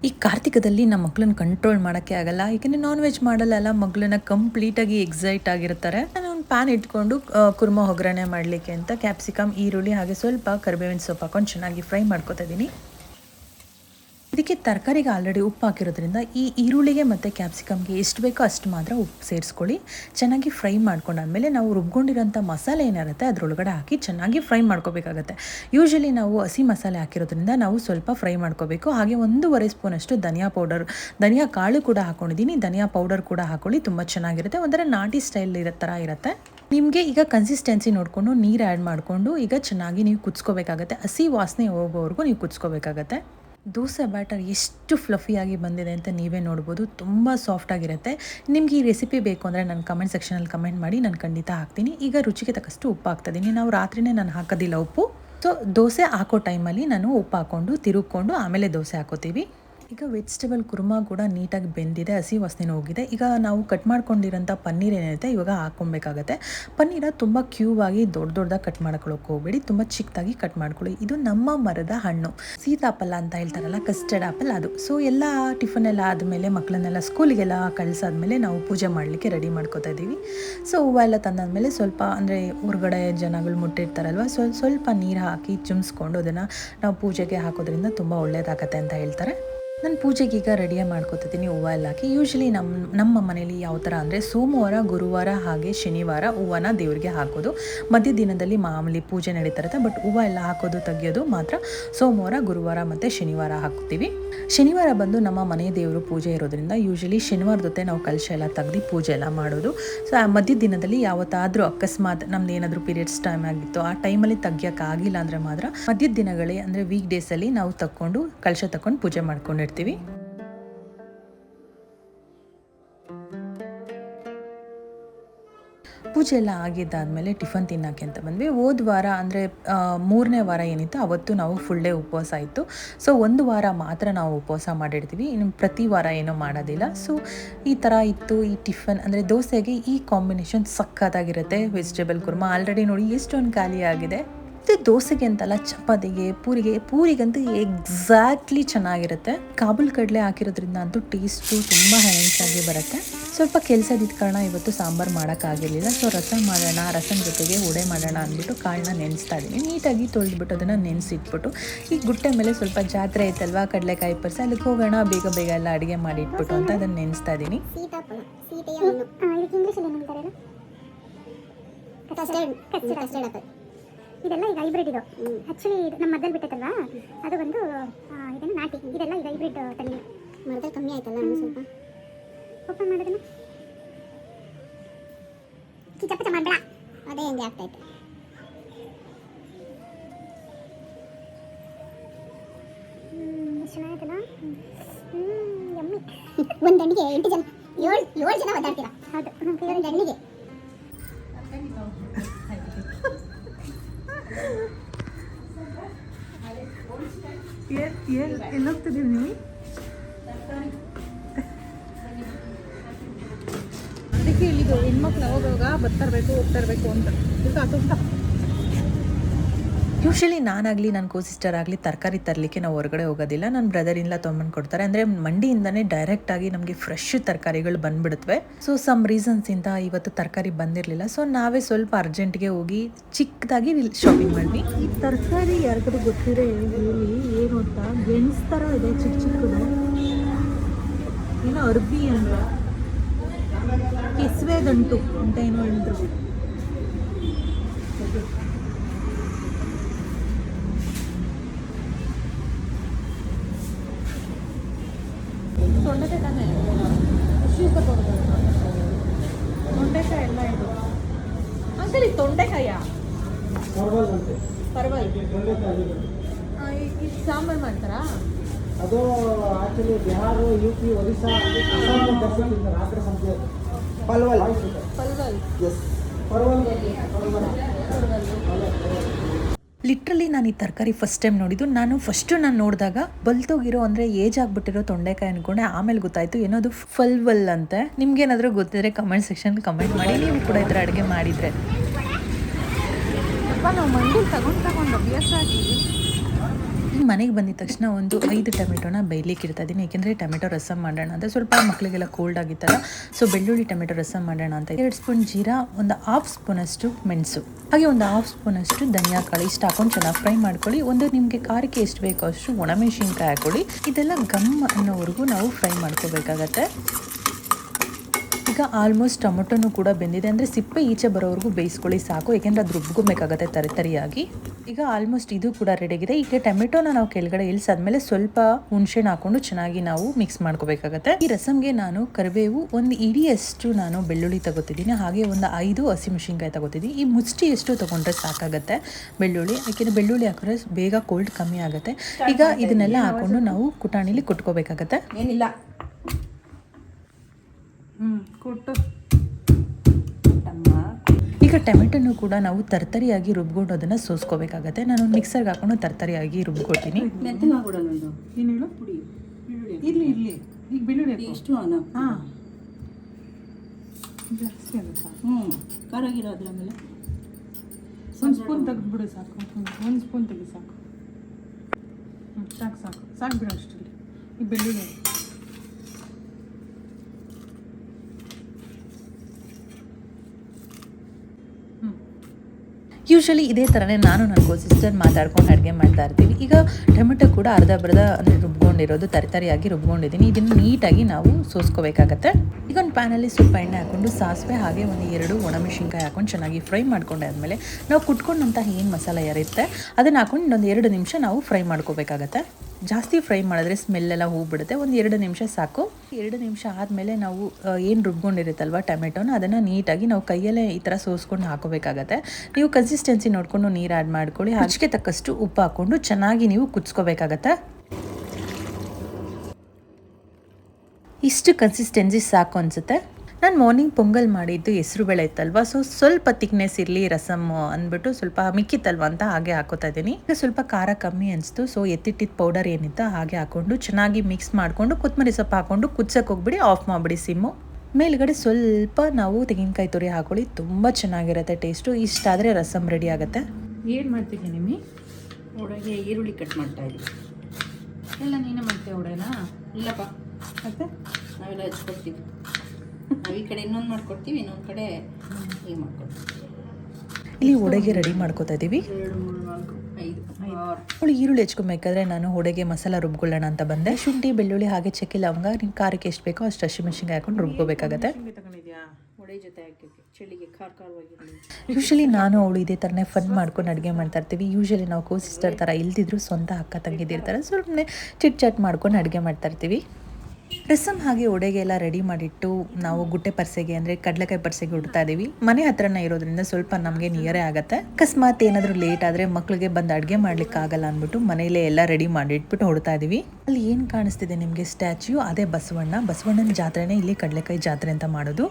ಈ ಕಾರ್ತಿಕದಲ್ಲಿ ನಮ್ಮ ಮಕ್ಕಳನ್ನ ಕಂಟ್ರೋಲ್ ಮಾಡೋಕ್ಕೆ ಆಗಲ್ಲ. ಯಾಕೆಂದರೆ ನಾನ್ ವೆಜ್ ಮಾಡಲ್ಲ ಮಗಳನ್ನ ಕಂಪ್ಲೀಟಾಗಿ ಎಕ್ಸೈಟ್ ಆಗಿರ್ತಾರೆ. ಪ್ಯಾನ್ ಇಟ್ಕೊಂಡು ಕುರ್ಮ ಒಗ್ಗರಣೆ ಮಾಡಲಿಕ್ಕೆ ಅಂತ ಕ್ಯಾಪ್ಸಿಕಮ್ ಈರುಳ್ಳಿ ಹಾಗೆ ಸ್ವಲ್ಪ ಕರಿಬೇವಿನ ಸೊಪ್ಪು ಹಾಕೊಂಡು ಚೆನ್ನಾಗಿ ಫ್ರೈ ಮಾಡ್ಕೊತಾ ಇದ್ದೀನಿ ಇದಕ್ಕೆ ತರಕಾರಿಗೆ ಆಲ್ರೆಡಿ ಉಪ್ಪು ಹಾಕಿರೋದ್ರಿಂದ ಈ ಈರುಳ್ಳಿಗೆ ಮತ್ತು ಕ್ಯಾಪ್ಸಿಕಮ್ಗೆ ಎಷ್ಟು ಬೇಕೋ ಅಷ್ಟು ಮಾತ್ರ ಉಪ್ಪು ಸೇರಿಸ್ಕೊಳ್ಳಿ. ಚೆನ್ನಾಗಿ ಫ್ರೈ ಮಾಡ್ಕೊಂಡಾದ್ಮೇಲೆ ನಾವು ರುಬ್ಕೊಂಡಿರೋಂಥ ಮಸಾಲೆ ಏನಿರುತ್ತೆ ಅದರೊಳಗಡೆ ಹಾಕಿ ಚೆನ್ನಾಗಿ ಫ್ರೈ ಮಾಡ್ಕೋಬೇಕಾಗತ್ತೆ. ಯೂಶಲಿ ನಾವು ಹಸಿ ಮಸಾಲೆ ಹಾಕಿರೋದ್ರಿಂದ ನಾವು ಸ್ವಲ್ಪ ಫ್ರೈ ಮಾಡ್ಕೋಬೇಕು. ಹಾಗೆ ಒಂದೂವರೆ ಸ್ಪೂನಷ್ಟು ಧನಿಯಾ ಪೌಡರ್, ಧನಿಯಾ ಕಾಳು ಕೂಡ ಹಾಕೊಂಡಿದ್ದೀನಿ. ಧನಿಯಾ ಪೌಡರ್ ಕೂಡ ಹಾಕೊಳ್ಳಿ, ತುಂಬ ಚೆನ್ನಾಗಿರುತ್ತೆ. ಒಂಥರ ನಾಟಿ ಸ್ಟೈಲ್ ಇರೋ ಥರ ಇರುತ್ತೆ. ನಿಮಗೆ ಈಗ ಕನ್ಸಿಸ್ಟೆನ್ಸಿ ನೋಡಿಕೊಂಡು ನೀರು ಆ್ಯಡ್ ಮಾಡಿಕೊಂಡು ಈಗ ಚೆನ್ನಾಗಿ ನೀವು ಕುದಿಸ್ಕೋಬೇಕಾಗತ್ತೆ. ಹಸಿ ವಾಸನೆ ಹೋಗೋವರೆಗೂ ನೀವು ಕುದಿಸ್ಕೋಬೇಕಾಗತ್ತೆ. ದೋಸೆ ಬ್ಯಾಟರ್ ಎಷ್ಟು ಫ್ಲಫಿಯಾಗಿ ಬಂದಿದೆ ಅಂತ ನೀವೇ ನೋಡ್ಬೋದು. ತುಂಬ ಸಾಫ್ಟಾಗಿರುತ್ತೆ ನಿಮ್ಗೆ ಈ ರೆಸಿಪಿ ಬೇಕು ಅಂದರೆ ನಾನು ಕಮೆಂಟ್ ಸೆಕ್ಷನಲ್ಲಿ ಕಮೆಂಟ್ ಮಾಡಿ, ನಾನು ಖಂಡಿತ ಹಾಕ್ತೀನಿ. ಈಗ ರುಚಿಗೆ ತಕ್ಕಷ್ಟು ಉಪ್ಪು ಹಾಕ್ತಿದ್ದೀನಿ ನಾವು ರಾತ್ರಿನೇ ನಾನು ಹಾಕೋದಿಲ್ಲ ಉಪ್ಪು. ಸೊ ದೋಸೆ ಹಾಕೋ ಟೈಮಲ್ಲಿ ನಾನು ಉಪ್ಪು ಹಾಕ್ಕೊಂಡು ತಿರುಗ್ಕೊಂಡು ಆಮೇಲೆ ದೋಸೆ ಹಾಕೋತೀವಿ. ಈಗ ವೆಜಿಟೇಬಲ್ ಕುರ್ಮ ಕೂಡ ನೀಟಾಗಿ ಬೆಂದಿದೆ, ಹಸಿ ವಾಸನೆ ಹೋಗಿದೆ. ಈಗ ನಾವು ಕಟ್ ಮಾಡ್ಕೊಂಡಿರೋಂಥ ಪನ್ನೀರ್ ಏನಿರುತ್ತೆ, ಇವಾಗ ಹಾಕ್ಕೊಬೇಕಾಗತ್ತೆ. ಪನ್ನೀರ ತುಂಬ ಕ್ಯೂಬ್ ಆಗಿ ದೊಡ್ಡ ದೊಡ್ಡದಾಗಿ ಕಟ್ ಮಾಡ್ಕೊಳ್ಳೋಕೆ ಹೋಗಬೇಡಿ, ತುಂಬ ಚಿಕ್ಕದಾಗಿ ಕಟ್ ಮಾಡ್ಕೊಳ್ಳಿ. ಇದು ನಮ್ಮ ಮರದ ಹಣ್ಣು. ಸೀತಾಪಲ್ಲ ಅಂತ ಹೇಳ್ತಾರಲ್ಲ ಕಸ್ಟರ್ಡ್ ಆಪಲ್ ಅದು. ಸೊ ಎಲ್ಲ ಟಿಫನ್ ಎಲ್ಲ ಆದಮೇಲೆ ಮಕ್ಕಳನ್ನೆಲ್ಲ ಸ್ಕೂಲಿಗೆಲ್ಲ ಕಳಿಸಾದ್ಮೇಲೆ ನಾವು ಪೂಜೆ ಮಾಡಲಿಕ್ಕೆ ರೆಡಿ ಮಾಡ್ಕೋತಾ ಇದ್ದೀವಿ. ಸೊ ಹೂವು ಎಲ್ಲ ತಂದಾದ್ಮೇಲೆ ಸ್ವಲ್ಪ, ಅಂದರೆ ಹೊರಗಡೆ ಜನಗಳು ಮುಟ್ಟಿರ್ತಾರಲ್ವ ಸ್ವಲ್ಪ ಸ್ವಲ್ಪ ನೀರು ಹಾಕಿ ಚುಮ್ಸ್ಕೊಂಡು ಅದನ್ನು ನಾವು ಪೂಜೆಗೆ ಹಾಕೋದ್ರಿಂದ ತುಂಬ ಒಳ್ಳೆಯದಾಗತ್ತೆ ಅಂತ ಹೇಳ್ತಾರೆ. ನಾನು ಪೂಜೆಗೆ ಈಗ ರೆಡಿಯಾಗಿ ಮಾಡ್ಕೊತಿದ್ದೀನಿ ಹೂವು ಎಲ್ಲ ಹಾಕಿ. ಯೂಶ್ವಲಿ ನಮ್ಮ ನಮ್ಮ ಮನೇಲಿ ಯಾವ ಥರ ಅಂದರೆ ಸೋಮವಾರ, ಗುರುವಾರ ಹಾಗೆ ಶನಿವಾರ ಹೂವನ ದೇವರಿಗೆ ಹಾಕೋದು. ಮಧ್ಯ ದಿನದಲ್ಲಿ ಮಾಮೂಲಿ ಪೂಜೆ ನಡೀತಾ ಬಟ್ ಹೂವು ಎಲ್ಲ ಹಾಕೋದು, ತೆಗಿಯೋದು ಮಾತ್ರ ಸೋಮವಾರ, ಗುರುವಾರ ಮತ್ತು ಶನಿವಾರ ಹಾಕ್ತೀವಿ. ಶನಿವಾರ ಬಂದು ನಮ್ಮ ಮನೆ ದೇವರು ಪೂಜೆ ಇರೋದ್ರಿಂದ ಯೂಶ್ವಲಿ ಶನಿವಾರದ ಜೊತೆ ನಾವು ಕಲಶ ಎಲ್ಲ ತೆಗ್ದು ಪೂಜೆ ಎಲ್ಲ ಮಾಡೋದು. ಸೊ ಆ ಮಧ್ಯ ದಿನದಲ್ಲಿ ಯಾವತ್ತಾದರೂ ಅಕಸ್ಮಾತ್ ನಮ್ದು ಏನಾದರೂ ಪೀರಿಯಡ್ಸ್ ಟೈಮ್ ಆಗಿತ್ತು, ಆ ಟೈಮಲ್ಲಿ ತೆಗಿಯೋಕ್ಕಾಗಿಲ್ಲ ಅಂದರೆ ಮಾತ್ರ ಮಧ್ಯದ ದಿನಗಳೇ ಅಂದರೆ ವೀಕ್ ಡೇಸಲ್ಲಿ ನಾವು ತಕ್ಕೊಂಡು ಕಲಶ ತಕೊಂಡು ಪೂಜೆ ಮಾಡ್ಕೊಂಡಿರ್ತೀವಿ. ಪೂಜೆ ಎಲ್ಲ ಆಗಿದ್ದಾದ್ಮೇಲೆ ಟಿಫನ್ ತಿನ್ನೋಕ್ಕೆ ಅಂತ ಬಂದ್ವಿ. ಹೋದ ವಾರ ಅಂದರೆ ಮೂರನೇ ವಾರ ಏನಿತ್ತು ಅವತ್ತು ನಾವು ಫುಲ್ ಡೇ ಉಪವಾಸ ಇತ್ತು. ಸೊ ಒಂದು ವಾರ ಮಾತ್ರ ನಾವು ಉಪವಾಸ ಮಾಡಿರ್ತೀವಿ. ಇನ್ನು ಪ್ರತಿ ವಾರ ಏನೂ ಮಾಡೋದಿಲ್ಲ. ಸೊ ಈ ಥರ ಇತ್ತು ಈ ಟಿಫನ್. ಅಂದರೆ ದೋಸೆಗೆ ಈ ಕಾಂಬಿನೇಷನ್ ಸಕ್ಕತ್ತಾಗಿರುತ್ತೆ ವೆಜಿಟೇಬಲ್ ಕುರ್ಮಾ. ಆಲ್ರೆಡಿ ನೋಡಿ ಎಷ್ಟೊಂದು ಖಾಲಿ ಆಗಿದೆ ಇದು ದೋಸೆಗೆ ಅಂತಲ್ಲ ಚಪಾತಿಗೆ, ಪೂರಿಗೆ, ಪೂರಿಗಂತೂ ಎಕ್ಸಾಕ್ಟ್ಲಿ ಚೆನ್ನಾಗಿರುತ್ತೆ. ಕಾಬೂಲ್ ಕಡಲೆ ಹಾಕಿರೋದ್ರಿಂದ ಅಂತೂ ಟೇಸ್ಟು ತುಂಬ ಹೆಂಚಾಗಿ ಬರುತ್ತೆ. ಸ್ವಲ್ಪ ಕೆಲಸದಿದ್ದ ಕಾರಣ ಇವತ್ತು ಸಾಂಬಾರು ಮಾಡೋಕ್ಕಾಗಿರಲಿಲ್ಲ ಸೊ ರಸ ಮಾಡೋಣ ರಸಂ ಜೊತೆಗೆ ಉಡೆ ಮಾಡೋಣ ಅಂದ್ಬಿಟ್ಟು ಕಾಳನ್ನ ನೆನೆಸ್ತಾ ಇದ್ದೀನಿ. ನೀಟಾಗಿ ತೊಳೆದ್ಬಿಟ್ಟು ಅದನ್ನು ನೆನೆಸಿಟ್ಬಿಟ್ಟು, ಈ ಗುಟ್ಟೆ ಮೇಲೆ ಸ್ವಲ್ಪ ಜಾತ್ರೆ ಐತಲ್ವಾ, ಕಡಲೆಕಾಯಿ ಪರ್ಸ ಅದಕ್ಕೆ ಹೋಗೋಣ, ಬೇಗ ಬೇಗ ಎಲ್ಲ ಅಡುಗೆ ಮಾಡಿ ಇಟ್ಬಿಟ್ಟು ಅಂತ ಅದನ್ನು ನೆನೆಸ್ತಾ ಇದ್ದೀನಿ. ಕಸ್ಟರ್ಡ್ ಕಸ್ಟರ್ಡ್ ಆಪಲ್ ಇದೆಲ್ಲ ಈಗ ಹೈಬ್ರಿಡ್ ಇದು. ಆ್ಯಕ್ಚುಲಿ ಇದು ನಮ್ಮ ಮದ್ದಲ್ಲಿ ಬಿಟ್ಟೈತಲ್ವಾ? ಅದು ಬಂದು ಇದನ್ನು ನಾಟಿ ಇದೆಲ್ಲ ಈಗ ಹೈಬ್ರಿಡ್ ತಳಿ. ಮರದಲ್ಲಿ ಕಮ್ಮಿ ಆಯ್ತಲ್ಲ ಸ್ವಲ್ಪ? ಓಪನ್ ಮಾಡೋದನ್ನ? ಕಿಚಪಚ ಮಾಡಬೇಡ. ಅದೇ ಹೆಂಗೆ ಆಗ್ತೈತೆ ಎಷ್ಟು ಚೆನ್ನಾಗಿತ್ತಲ್ಲ ಹ್ಞೂ ಒಂದು ದಂಡಿಗೆ ಎಂಟು ಜನ ಏಳು ಏಳು ಜನ ಒದ್ದಾಡ್ತೀರಾ? ಹೌದು ನಮ್ಮ ಒಂದು ದಂಡಿಗೆ ಎಲ್ಲೋಗ್ತಿದ್ದೀವಿ ನೀವು ಅದಕ್ಕೆ ಹೇಳಿದ್ದು ಹೆಣ್ಮಕ್ಳು ಅವಾಗವಾಗ ಬರ್ತಾರಬೇಕು ಹೋಗ್ತಾರಬೇಕು ಅಂತ ಈಗ ಅದು ಯೂಶಲಿ ನಾನಾಗಲಿ ನನ್ನ ಕೋ ಸಿಸ್ಟರ್ ಆಗಲಿ ತರಕಾರಿ ತರಲಿಕ್ಕೆ ನಾವು ಹೊರಗಡೆ ಹೋಗೋದಿಲ್ಲ. ನನ್ನ ಬ್ರದರಿಂದ ತೊಗೊಂಬಂದು ಕೊಡ್ತಾರೆ. ಅಂದರೆ ಮಂಡಿಯಿಂದನೇ ಡೈರೆಕ್ಟಾಗಿ ನಮಗೆ ಫ್ರೆಶ್ ತರಕಾರಿಗಳು ಬಂದ್ಬಿಡುತ್ತವೆ ಸೊ ಸಮ್ ರೀಸನ್ಸಿಂದ ಇವತ್ತು ತರಕಾರಿ ಬಂದಿರಲಿಲ್ಲ. ಸೊ ನಾವೇ ಸ್ವಲ್ಪ ಅರ್ಜೆಂಟ್ಗೆ ಹೋಗಿ ಚಿಕ್ಕದಾಗಿ ಶಾಪಿಂಗ್ ಮಾಡಿದ್ವಿ. ಈ ತರಕಾರಿ ಯಾರಿಗಾದ್ರೂ ಗೊತ್ತಿರೋ ಹೇಳಿ. ಏನು ಅಂತ? ಗೆಣಸ್ ಥರ ಇದೆ, ಚಿಕ್ಕ ಚಿಕ್ಕದು. ಏನೋ ಅರ್ಬಿ ಅಂತ ಕೆಸುವೆ ದಂಟು ಅಂತ ಏನೋ ಹೇಳಿದ್ರು. ತೊಂಡೆಕಾಯಿ ತಾನೆ ಎಷ್ಟು ತೊಂಡೆಕಾಯಿ. ಎಲ್ಲ ಇದು ಅಂಕಲ್ ಇದು ತೊಂಡೆಕಾಯ ಪರ್ವಲ್ ಇದು ಸಾಂಬಾರು ಮಾಡ್ತಾರಾ? ಅದು actually Bihar U P Orissa ರಾತ್ರಿ ಸಂಜೆ. ಪಲ್ವಲ್. ಪಲ್ವಲ್. ಎಸ್ ಪರ್ವಲ್. ಲಿಟ್ರಲಿ ನಾನು ಈ ತರಕಾರಿ ಫಸ್ಟ್ ಟೈಮ್ ನೋಡಿದ್ದು. ನಾನು ಫಸ್ಟು ನಾನು ನೋಡಿದಾಗ ಬಲ್ತೋಗಿರೋ ಅಂದರೆ ಏಜ್ ಆಗಿಬಿಟ್ಟಿರೋ ತೊಂಡೆಕಾಯಿ ಅನ್ಕೊಂಡೆ. ಆಮೇಲೆ ಗೊತ್ತಾಯಿತು ಏನದು ಫಲ್ವಲ್ ಅಂತೆ. ನಿಮ್ಗೇನಾದರೂ ಗೊತ್ತಿದ್ರೆ ಕಮೆಂಟ್ ಸೆಕ್ಷನ್ ಕಮೆಂಟ್ ಮಾಡಿ. ನೀವು ಕೂಡ ಥರ ಅಡುಗೆ ಮಾಡಿದರೆ. ನಾವು ತಗೊಂಡು ತಗೊಂಡು ಅಭ್ಯಾಸ ಆಗಿ ಮನೆಗೆ ಬಂದಿದ ತಕ್ಷಣ ಒಂದು ಐದು ಟೊಮೆಟೊನ ಬೇಯಲಿಕ್ಕೆ ಇಡ್ತಾ ಇದ್ದೀನಿ. ಏಕೆಂದರೆ ಟೊಮೆಟೊ ರಸಂ ಮಾಡೋಣ ಅಂತ. ಸ್ವಲ್ಪ ಮಕ್ಕಳಿಗೆಲ್ಲ ಕೋಲ್ಡ್ ಆಗಿತ್ತಲ್ಲ ಸೊ ಬೆಳ್ಳುಳ್ಳಿ ಟೊಮೆಟೊ ರಸಮ್ ಮಾಡೋಣ ಅಂತ. ಎರಡು ಸ್ಪೂನ್ ಜೀರಾ, ಒಂದು ಹಾಫ್ ಸ್ಪೂನಷ್ಟು ಮೆಣಸು. ಹಾಗೆ ಒಂದು ಹಾಫ್ ಸ್ಪೂನಷ್ಟು ಧನಿಯಾ ಕಾಳು. ಇಷ್ಟು ಹಾಕೊಂಡು ಚೆನ್ನಾಗಿ ಫ್ರೈ ಮಾಡ್ಕೊಳ್ಳಿ. ಒಂದು ನಿಮಗೆ ಖಾರಕ್ಕೆ ಎಷ್ಟು ಬೇಕೋ ಅಷ್ಟು ಒಣಮೆಣಸಿನ್ಕಾಯಿ ಹಾಕೊಳ್ಳಿ. ಇದೆಲ್ಲ ಗಮ್ ಅನ್ನೋವರೆಗೂ ನಾವು ಫ್ರೈ ಮಾಡ್ಕೋಬೇಕಾಗತ್ತೆ. ಈಗ ಆಲ್ಮೋಸ್ಟ್ ಟೊಮೊಟೊನು ಕೂಡ ಬೆಂದಿದೆ. ಅಂದರೆ ಸಿಪ್ಪೆ ಈಚೆ ಬರೋವರೆಗೂ ಬೇಯಿಸ್ಕೊಳ್ಳಿ ಸಾಕು. ಏಕೆಂದರೆ ಅದು ರುಬ್ಕೊಬೇಕಾಗತ್ತೆ ಬೇಕಾಗುತ್ತೆ ತರಿಯಾಗಿ. ಈಗ ಆಲ್ಮೋಸ್ಟ್ ಇದು ಕೂಡ ರೆಡಿಯಾಗಿದೆ ಈಗ ಟೊಮೆಟೊನ ನಾವು ಕೆಳಗಡೆ ಇಳಿಸಾದ್ಮೇಲೆ ಸ್ವಲ್ಪ ಹುಣಸೆನ ಹಾಕೊಂಡು ಚೆನ್ನಾಗಿ ನಾವು ಮಿಕ್ಸ್ ಮಾಡ್ಕೋಬೇಕಾಗತ್ತೆ. ಈ ರಸಮ್ಗೆ ನಾನು ಕರಿಬೇವು ಒಂದು ಇಡಿಯಷ್ಟು ನಾನು ಬೆಳ್ಳುಳ್ಳಿ ತಗೋತಿದ್ದೀನಿ. ಹಾಗೆ ಒಂದು ಐದು ಹಸಿಮೆಣಸಿನ್ಕಾಯಿ ತಗೋತಿದ್ದೀನಿ. ಈ ಮುಚ್ಚಿ ಎಷ್ಟು ತಗೊಂಡ್ರೆ ಸಾಕಾಗತ್ತೆ ಬೆಳ್ಳುಳ್ಳಿ. ಯಾಕೆಂದರೆ ಬೆಳ್ಳುಳ್ಳಿ ಹಾಕಿದ್ರೆ ಬೇಗ ಕೋಲ್ಡ್ ಕಮ್ಮಿ ಆಗುತ್ತೆ. ಈಗ ಇದನ್ನೆಲ್ಲ ಹಾಕೊಂಡು ನಾವು ಕುಟಾಣಿಲಿ ಕುಟ್ಕೋಬೇಕಾಗತ್ತೆ. ಏನಿಲ್ಲ. ಕೊಟ್ಟು. ಈಗ ಟೊಮೆಟೊನು ಕೂಡ ನಾವು ತರ್ತರಿಯಾಗಿ ರುಬ್ಕೊಂಡು ಅದನ್ನು ಸೋಸ್ಕೋಬೇಕಾಗತ್ತೆ. ನಾನು ಮಿಕ್ಸರ್ಗೆ ಹಾಕೊಂಡು ತರ್ತರಿಯಾಗಿ ರುಬ್ಕೊಳ್ತೀನಿ. ಇರಲಿ ಇರಲಿ. ಈಗ ಬೆಳ್ಳುಳ್ಳಿ. ಇಷ್ಟು ಹಾಂ. ಜಾಸ್ತಿ ಆಗುತ್ತಾ? ಹ್ಞೂ ಖಾರ ಗಿರ ಅದ್ರ ಮೇಲೆ ಒಂದು ಸ್ಪೂನ್ ತೆಗೆದ್ಬಿಡು ಸಾಕು. ಒಂದು ಸ್ಪೂನ್ ತೆಗಿ ಸಾಕು. ಹ್ಞೂ ಸಾಕು ಸಾಕು. ಸಾಕು ಬಿಡು ಅಷ್ಟರಲ್ಲಿ. ಈ ಬೆಳ್ಳುಳ್ಳಿ ಯೂಶಲಿ ಇದೇ ಥರನೇ ನಾನು ನನ್ನ ಸಿಸ್ಟರ್ ಮಾತಾಡ್ಕೊಂಡು ಅಡುಗೆ ಮಾಡ್ತಾ ಇರ್ತೀವಿ. ಈಗ ಟೊಮೆಟೊ ಕೂಡ ಅರ್ಧ ಬರ್ಧ ಅಂದರೆ ರುಬ್ಕೊಂಡಿರೋದು ತರಿತರಿಯಾಗಿ ರುಬ್ಕೊಂಡಿದ್ದೀನಿ. ಇದನ್ನು ನೀಟಾಗಿ ನಾವು ಸೋಸ್ಕೋಬೇಕಾಗತ್ತೆ. ಈಗ ಒಂದು ಪ್ಯಾನಲ್ಲಿ ಸ್ವಲ್ಪ ಎಣ್ಣೆ ಹಾಕ್ಕೊಂಡು ಸಾಸಿವೆ ಹಾಗೆ ಒಂದು ಎರಡು ಒಣಮೆಣಸಿನ್ಕಾಯಿ ಹಾಕೊಂಡು ಚೆನ್ನಾಗಿ ಫ್ರೈ ಮಾಡ್ಕೊಂಡಾದ್ಮೇಲೆ ನಾವು ಕುಟ್ಕೊಂಡಂತಹ ಏನು ಮಸಾಲೆ ಯಾರಿರುತ್ತೆ, ಅದನ್ನು ಹಾಕೊಂಡು ಇನ್ನೊಂದು ಎರಡು ನಿಮಿಷ ನಾವು ಫ್ರೈ ಮಾಡ್ಕೋಬೇಕಾಗತ್ತೆ. ಜಾಸ್ತಿ ಫ್ರೈ ಮಾಡಿದ್ರೆ ಸ್ಮೆಲ್ ಎಲ್ಲ ಹೋಗ್ಬಿಡುತ್ತೆ. ಒಂದು ಎರಡು ನಿಮಿಷ ಸಾಕು. ಎರಡು ನಿಮಿಷ ಆದಮೇಲೆ ನಾವು ಏನು ರುಬ್ಕೊಂಡಿರುತ್ತಲ್ವ ಟೊಮೆಟೊನ, ಅದನ್ನು ನೀಟಾಗಿ ನಾವು ಕೈಯಲ್ಲೇ ಈ ಥರ ಸೋಸ್ಕೊಂಡು ಹಾಕೋಬೇಕಾಗತ್ತೆ. ನೀವು ಕನ್ಸಿಸ್ಟೆನ್ಸಿ ನೋಡಿಕೊಂಡು ನೀರು ಆ್ಯಡ್ ಮಾಡ್ಕೊಳ್ಳಿ. ಅಚ್ಚಿಗೆ ತಕ್ಕಷ್ಟು ಉಪ್ಪು ಹಾಕ್ಕೊಂಡು ಚೆನ್ನಾಗಿ ನೀವು ಕುದಿಸ್ಕೋಬೇಕಾಗತ್ತೆ. ಇಷ್ಟು ಕನ್ಸಿಸ್ಟೆನ್ಸಿ ಸಾಕು ಅನಿಸುತ್ತೆ. ನಾನು ಮಾರ್ನಿಂಗ್ ಪೊಂಗಲ್ ಮಾಡಿದ್ದು ಹೆಸರು ಬೇಳೆ ಇತ್ತಲ್ವ ಸೊ ಸ್ವಲ್ಪ ತಿಕ್ನೆಸ್ ಇರಲಿ ರಸಮ್ ಅಂದ್ಬಿಟ್ಟು ಸ್ವಲ್ಪ ಮಿಕ್ಕಿತ್ತಲ್ವ ಅಂತ ಹಾಗೆ ಹಾಕೋತಾ ಇದ್ದೀನಿ. ಈಗ ಸ್ವಲ್ಪ ಖಾರ ಕಮ್ಮಿ ಅನಿಸ್ತು. ಸೊ ಎತ್ತಿಟ್ಟಿದ್ದ ಪೌಡರ್ ಏನಿತ್ತು ಹಾಗೆ ಹಾಕೊಂಡು ಚೆನ್ನಾಗಿ ಮಿಕ್ಸ್ ಮಾಡಿಕೊಂಡು ಕೊತ್ತಂಬರಿ ಸೊಪ್ಪು ಹಾಕೊಂಡು ಕುದ್ಸಕ್ಕೆ ಹೋಗ್ಬಿಡಿ ಆಫ್ ಮಾಡಿಬಿಡಿ ಸಿಮ್ಮು. ಮೇಲ್ಗಡೆ ಸ್ವಲ್ಪ ನಾವು ತೆಂಗಿನಕಾಯಿ ತುರಿ ಹಾಕೊಳ್ಳಿ. ತುಂಬ ಚೆನ್ನಾಗಿರುತ್ತೆ ಟೇಸ್ಟು ಇಷ್ಟಾದರೆ ರಸಮ್ ರೆಡಿ ಆಗುತ್ತೆ. ಏನು ಮಾಡ್ತಿದ್ದೆ ನಿಮ್ಮಿ? ಒಳಗೆ ಈರುಳ್ಳಿ ಕಟ್ ಮಾಡ್ತಾ ಇದ್ದೀವಿ ಎಲ್ಲ ನೀನೇ ಮಾಡ್ತೀಯ ಒಡೆನಾ ಇಲ್ಲಪ್ಪ. ಮತ್ತೆ? ನಾವೆಲ್ಲ ಹಚ್ಕೊಡ್ತೀವಿ. ಈ ಕಡೆ ಇನ್ನೊಂದು ಮಾಡ್ಕೊಡ್ತೀವಿ ಇನ್ನೊಂದು ಕಡೆ ಹೀಗೆ ಮಾಡ್ಕೊಡ್ತೀವಿ. ಇಲ್ಲಿ ಹೋಡೆಗೆ ರೆಡಿ ಮಾಡ್ಕೋತಾ ಇದ್ದೀವಿ ಅವಳು ಈರುಳ್ಳಿ ಹೆಚ್ಕೊಬೇಕಾದ್ರೆ ನಾನು ಹೊಡೆಗೆ ಮಸಾಲ ರುಬ್ಕೊಳ್ಳೋಣ ಅಂತ ಬಂದೆ. ಶುಂಠಿ ಬೆಳ್ಳುಳ್ಳಿ ಹಾಗೆ ಚಕ್ಕೆ ಲವಂಗ ನಿಮ್ಮ ಖಾರಕ್ಕೆ ಎಷ್ಟು ಬೇಕೋ ಅಷ್ಟು ಹಸಿಮೆಣಸಿನ್ಕಾಯಿ ಹಾಕೊಂಡು ರುಬ್ಕೋಬೇಕಾಗತ್ತೆ. ಯೂಶಲಿ ನಾನು ಅವಳು ಇದೇ ಥರನೇ ಫನ್ ಮಾಡ್ಕೊಂಡು ಅಡುಗೆ ಮಾಡ್ತಾ ಇರ್ತೀವಿ. ಯೂಶಲಿ ನಾವು ಕೋ ಸಿಸ್ಟರ್ ಥರ ಇಲ್ದಿದ್ರು ಸ್ವಂತ ಅಕ್ಕ ತಂಗಿದಿರ್ತಾರೆ. ಸುಮ್ಮನೆ ಚಿಟ್ ಚಾಟ್ ಮಾಡ್ಕೊಂಡು ಅಡುಗೆ ಮಾಡ್ತಾ ಇರ್ತೀವಿ. ರಸಮ್ ಹಾಗೆ ಒಡೆಗೆ ಎಲ್ಲ ರೆಡಿ ಮಾಡಿಟ್ಟು ನಾವು ಗುಟ್ಟೆ ಪರ್ಸೆಗೆ ಅಂದರೆ ಕಡಲೆಕಾಯಿ ಪರ್ಸೆಗೆ ಉಡ್ತಾ ಇದ್ದೀವಿ ಮನೆ ಹತ್ರನ ಇರೋದ್ರಿಂದ ಸ್ವಲ್ಪ ನಮಗೆ ನಿಯರೇ ಆಗುತ್ತೆ. ಅಕಸ್ಮಾತ್ ಏನಾದರೂ ಲೇಟ್ ಆದ್ರೆ ಮಕ್ಕಳಿಗೆ ಬಂದು ಅಡುಗೆ ಮಾಡ್ಲಿಕ್ಕೆ ಆಗಲ್ಲ ಅಂದ್ಬಿಟ್ಟು ಮನೆಯಲ್ಲೇ ಎಲ್ಲ ರೆಡಿ ಮಾಡಿಟ್ಬಿಟ್ಟು ಹೊಡ್ತಾ ಇದ್ದೀವಿ ಅಲ್ಲಿ ಏನು ಕಾಣಿಸ್ತಿದೆ ನಿಮಗೆ ಸ್ಟ್ಯಾಚ್ಯು ಅದೇ ಬಸವಣ್ಣ. ಬಸವಣ್ಣನ ಜಾತ್ರೆನೇ ಇಲ್ಲಿ ಕಡಲೆಕಾಯಿ ಜಾತ್ರೆ ಅಂತ ಮಾಡೋದು.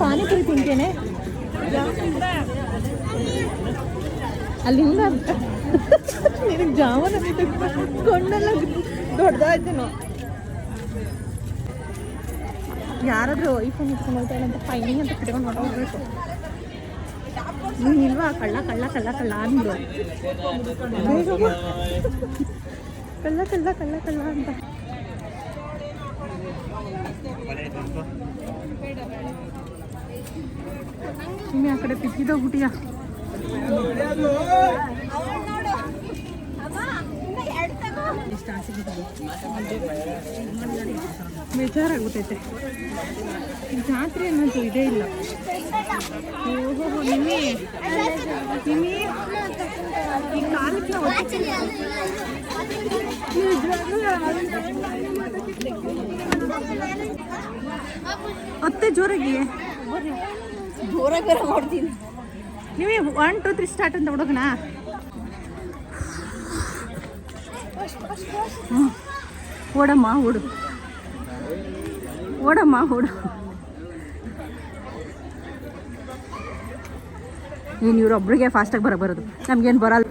ಪಾನಿಪುರಿ ತಿಂತೇನೆ? ಅಲ್ಲಿಂದ? ನಿನಗೆ ಜಾಮೂನ ಕೊಂಡೆಲ್ಲ ದೊಡ್ಡದಾಯ್ತೇನೋ. ಯಾರಾದರೂ ಐಫೋನ್ ಇಟ್ಕೊಂಡು ಅಂತ ಫೈನಿಂಗ್ ಅಂತ ಕಿಟ್ಕೊಂಡು ಹೊರಟೋಗ್ಬೇಕು ನೀನು ಇಲ್ವಾ? ಕಳ್ಳ ಕಳ್ಳ ಕಳ್ಳ ಕಳ್ಳ ಅಂದ್ರು ಕಳ್ಳ ಕಳ್ಳ ಕಳ್ಳ ಕಳ್ಳ ಅಂತ. ನಿನ್ನೆ ಆ ಕಡೆ ಬಿದ್ದಿದ್ದೋಗ್ಬಿಟ್ಟಿಯಾ ಬೇಜಾರಾಗ್ಬಿಟ್ಟೈತೆ. ಜಾತ್ರೆ ಅನ್ನೋದು ಇದೇ ಇಲ್ಲ. ಓಹೋ ನಿಮ್ಮಿ ನಿಮ್ಮಿ ಈ ಕಾಲಕ್ಕೆ ಅತ್ತೆ ಜೋರಾಗಿ ಬರ ಮಾಡ್ತೀನಿ. ನೀವೇ ಒನ್ ಟು ತ್ರೀ ಸ್ಟಾರ್ಟ್ ಅಂತ ಹುಡುಗನ? ಓಡಮ್ಮ, ಓಡು. ಓಡಮ್ಮ, ಓಡು. ಏನು ಇವರೊಬ್ರಿಗೆ ಫಾಸ್ಟಾಗಿ ಬರ ಬರೋದು. ನಮ್ಗೇನು ಬರಲ್ಲ.